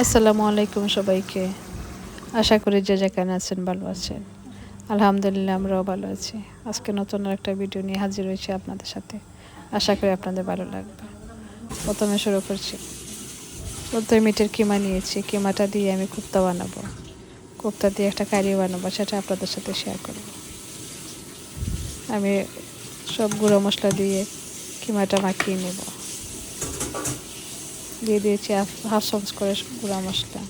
আসসালামু আলাইকুম সবাইকে। আশা করি যে যেখানে আছেন ভালো আছেন। আলহামদুলিল্লাহ আমরাও ভালো আছি। আজকে নতুন একটা ভিডিও নিয়ে হাজির হয়েছি আপনাদের সাথে। আশা করি আপনাদের ভালো লাগবে। প্রথমে শুরু করছি। প্রথমে মিটের কিমা নিয়েছি। কিমাটা দিয়ে আমি কুপ্তা বানাবো। কুপ্তা দিয়ে একটা কারি বানাবো, সেটা আপনাদের সাথে শেয়ার করব। আমি সব গুঁড়ো মশলা দিয়ে কিমাটা মাখিয়ে নেব। দিয়ে দিয়েছি হাফ চামচ করে গুঁড়া মশলা।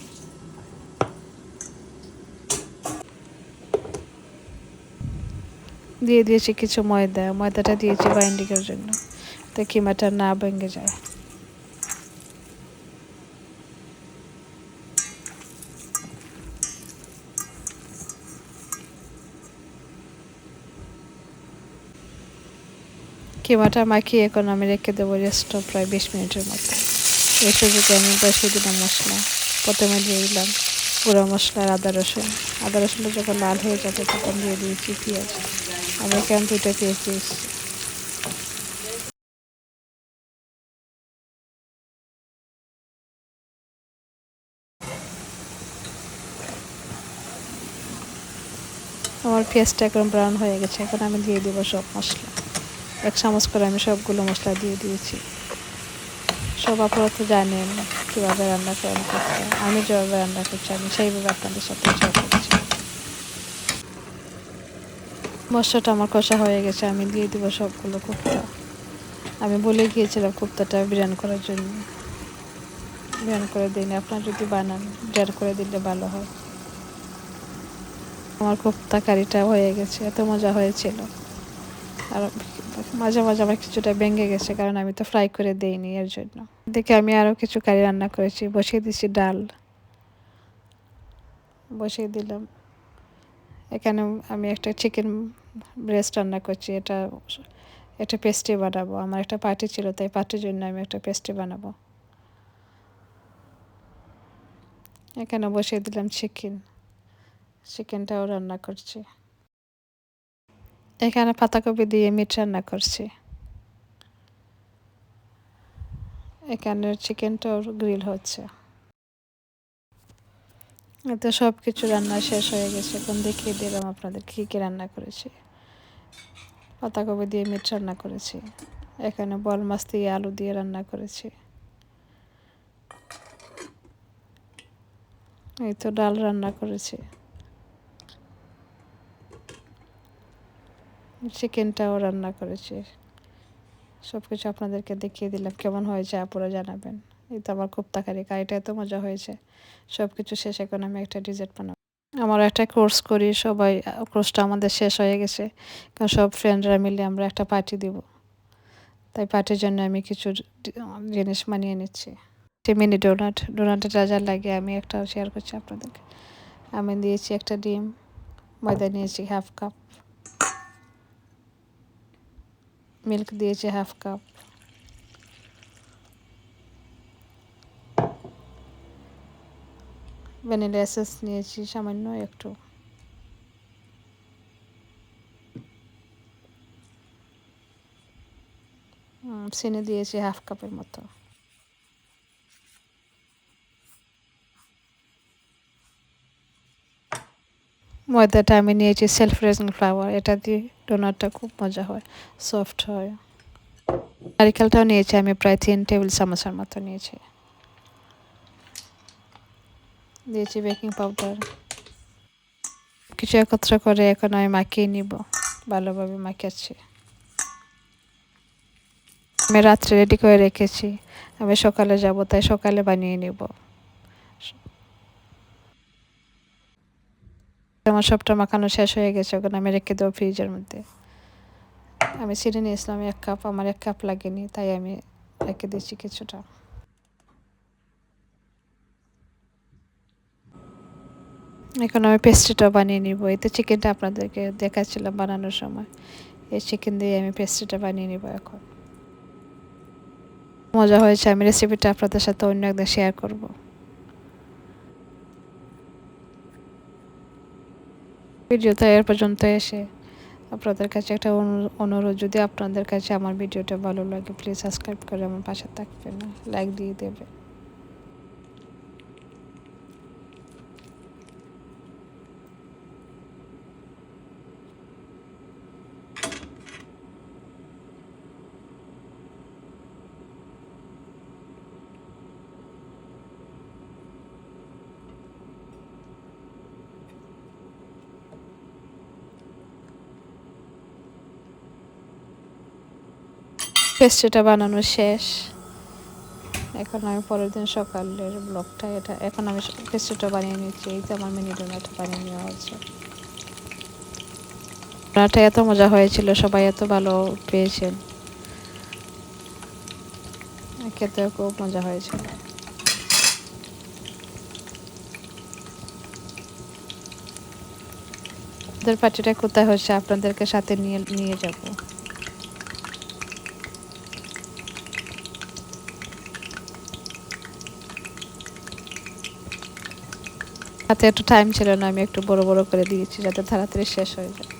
দিয়ে দিয়েছি কিছু ময়দা, ময়দাটা দিয়েছি বাইন্ডিংয়ের জন্য তো কিমাটা না ভেঙে যায়। কিমাটা মাখিয়ে এখন আমি রেখে দেবো রেস্ট প্রায় বিশ মিনিটের মতো। এই সুযোগে আমি বসিয়ে দিলাম মশলা। প্রথমে দিয়ে দিলাম গুঁড়ো মশলা আদা রসুন। আদা রসুনটা যখন লাল হয়ে যাবে তখন দিয়ে দিয়েছি পেঁয়াজ। আমি এখানে দুটো পেঁয়াজ দিয়েছি। আমার পেঁয়াজটা এখন ব্রাউন হয়ে গেছে। এখন আমি দিয়ে দেবো সব মশলা। এক চামচ করে আমি সবগুলো মশলা দিয়ে দিয়েছি। সব আপনারা তো জানেন কীভাবে রান্না করেন, করতে আমি যেভাবে রান্না করছি, আমি সেইভাবে আপনাদের সাথে শেয়ার করছি। মশলাটা আমার কষা হয়ে গেছে, আমি দিয়ে দেবো সবগুলো কুপ্তা আমি বলে গিয়েছিলাম কুপ্তাটা বিরিয়ানি করার জন্য। বিরিয়ানি করে দিন আপনার যদি বানান বিরিয়ানি করে দিলে ভালো হয়। আমার কুপ্তা কারিটা হয়ে গেছে, এত মজা হয়েছিল। আর মাঝে মাঝে আমার কিছুটা ভেঙে গেছে, কারণ আমি তো ফ্রাই করে দিইনি এর জন্য। দেখে আমি আরও কিছু কারি রান্না করেছি, বসিয়ে দিছি ডাল। বসিয়ে দিলাম। এখানে আমি একটা চিকেন ব্রেস্ট রান্না করছি, এটা একটা পেস্ট্রি বানাবো। আমার একটা পার্টি ছিল, তাই পার্টির জন্য আমি একটা পেস্ট্রি বানাবো। এখানে বসিয়ে দিলাম চিকেন চিকেনটাও রান্না করছি। এখানে পাতাকপি দিয়ে মিট রান্না করছি। এখানে চিকেনটাও গ্রিল হচ্ছে। এতে সব কিছু রান্না শেষ হয়ে গেছে। এখন দেখিয়ে দিলাম আপনাদের কী কী রান্না করেছি। পাতাকপি দিয়ে মিট রান্না করেছি। এখানে বল মাছ দিয়ে আলু দিয়ে রান্না করেছি। এই তো ডাল রান্না করেছি। চিকেনটাও রান্না করেছি। সব কিছু আপনাদেরকে দেখিয়ে দিলাম, কেমন হয়েছে আপুরা জানাবেন। এই তো আমার খুব তাকারি কারিটা এত মজা হয়েছে। সব কিছু শেষ, এখন আমি একটা ডিজার্ট বানাবো। আমার একটা কোর্স করি, সবাই কোর্সটা আমাদের শেষ হয়ে গেছে। কারণ সব ফ্রেন্ডরা মিলে আমরা একটা পার্টি দিব। তাই পার্টির জন্য আমি কিছু জিনিস মানিয়ে নিচ্ছি। মিনি ডোনাট ডোনাটের যা লাগে আমি একটা শেয়ার করছি আপনাদেরকে। আমি দিয়েছি একটা ডিম, ময়দা নিয়েছি হাফ কাপ মিল্ক দিয়েছি হাফ কাপ ভ্যানিলা এসেস নিয়েছি সামান্য একটু। চিনি দিয়েছি হাফ কাপের মতো। ময়দাটা আমি নিয়েছি সেলফ রেজিং ফ্লাওয়ার এটা দিয়ে ডোনারটা খুব মজা হয় সফট হয়। নারিকেলটাও নিয়েছি আমি, প্রায় তিন টেবিল চামচের মতো নিয়েছি। দিয়েছি বেকিং পাউডার কিছু একত্র করে এখন আমি মাখিয়ে নিব, ভালোভাবে মাখিয়েছি। আমি রাত্রে রেডি করে রেখেছি। আমি সকালে যাব, তাই সকালে বানিয়ে নিব। আমার সবটা মাখানো শেষ হয়ে গেছে ওখানে আমি রেখে দেবো ফ্রিজের মধ্যে। আমি চিনি নিয়েছিলাম, এক কাপ, আমার এক কাপ লাগেনি, তাই আমি রেখে দিয়েছি কিছুটা। এখন আমি পেস্ট্রিটা বানিয়ে নিব। এতে চিকেনটা আপনাদেরকে দেখাচ্ছিলাম বানানোর সময়। এই চিকেন দিয়ে আমি পেস্ট্রিটা বানিয়ে নিব এখন। মজা হয়েছে, আমি রেসিপিটা আপনাদের সাথে অন্য একদিন শেয়ার করব। ভিডিওটা এর পর্যন্ত এসে আপনাদের কাছে একটা অনুরোধ, যদি আপনাদের কাছে আমার ভিডিওটা ভালো লাগে প্লিজ সাবস্ক্রাইব করে আমার পাশে থাকবেন লাইক দিয়ে দেবে পেস্ট্রিটা বানানো শেষ। এখন আমি পরের দিন সকালের ব্লগটা এটা, এখন আমি পেস্ট্রিটা বানিয়ে নিচ্ছি। এই তো আমার মিনি ডোনাট বানিয়ে নেওয়া হয়েছে। ডোনাটটা এত মজা হয়েছিল, সবাই এত ভালো পেয়েছেন খেতেও খুব মজা হয়েছিল। আমাদের পার্টিটা কোথায় হচ্ছে? আপনাদেরকে সাথে নিয়ে নিয়ে যাব। হাতে একটু টাইম ছিল না, আমি একটু বড় বড় করে দিয়েছি যাতে তাড়াতাড়ি শেষ হয়ে যায়।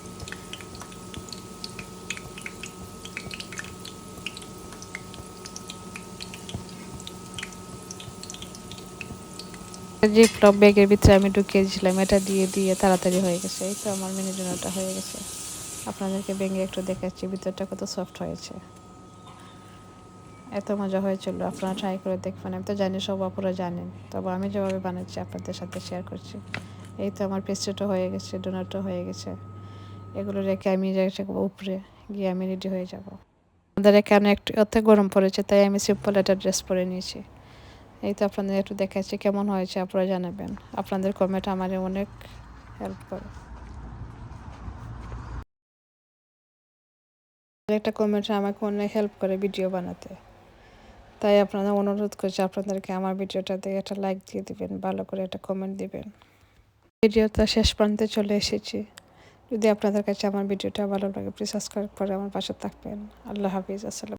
জিপলক ব্যাগের ভিতরে আমি ঢুকিয়েছিলাম এটা দিয়ে দিয়ে তাড়াতাড়ি হয়ে গেছে। এই তো আমার মিনি হয়ে গেছে। আপনাদেরকে ভেঙে একটু দেখাচ্ছি, ভিতরটা কত সফট হয়েছে। এত মজা হয়েছিল, আপনারা ট্রাই করে দেখবেন, আমি তো জানি সব অপরা জানেন। তবে আমি যেভাবে বানাচ্ছি, আপনাদের সাথে শেয়ার করছি। এই তো আমার পেস্ট্রিটা হয়ে গেছে ডোনারটা হয়ে গেছে। এগুলো রেখে আমি উপরে গিয়ে আমি রেডি হয়ে যাব। আমাদের এখানে একটু অত গরম পড়েছে, তাই আমি সিম্পল একটা ড্রেস পরে নিয়েছি। এই তো আপনাদের একটু দেখাচ্ছি, কেমন হয়েছে আপনারা জানাবেন। আপনাদের কমেন্ট আমার অনেক হেল্প করে। একটা কমেন্ট আমাকে অনেক হেল্প করে ভিডিও বানাতে। তাই আপনারা অনুরোধ করছি আপনাদেরকে আমার ভিডিওটা দিয়ে একটা লাইক দিয়ে দিবেন, ভালো করে একটা কমেন্ট দিবেন। ভিডিওটা শেষ প্রান্তে চলে এসেছি। যদি আপনাদের কাছে আমার ভিডিওটা ভালো লাগে প্লিজ সাবস্ক্রাইব করে আমার পাশে থাকবেন। আল্লাহ হাফিজ, আসসালাম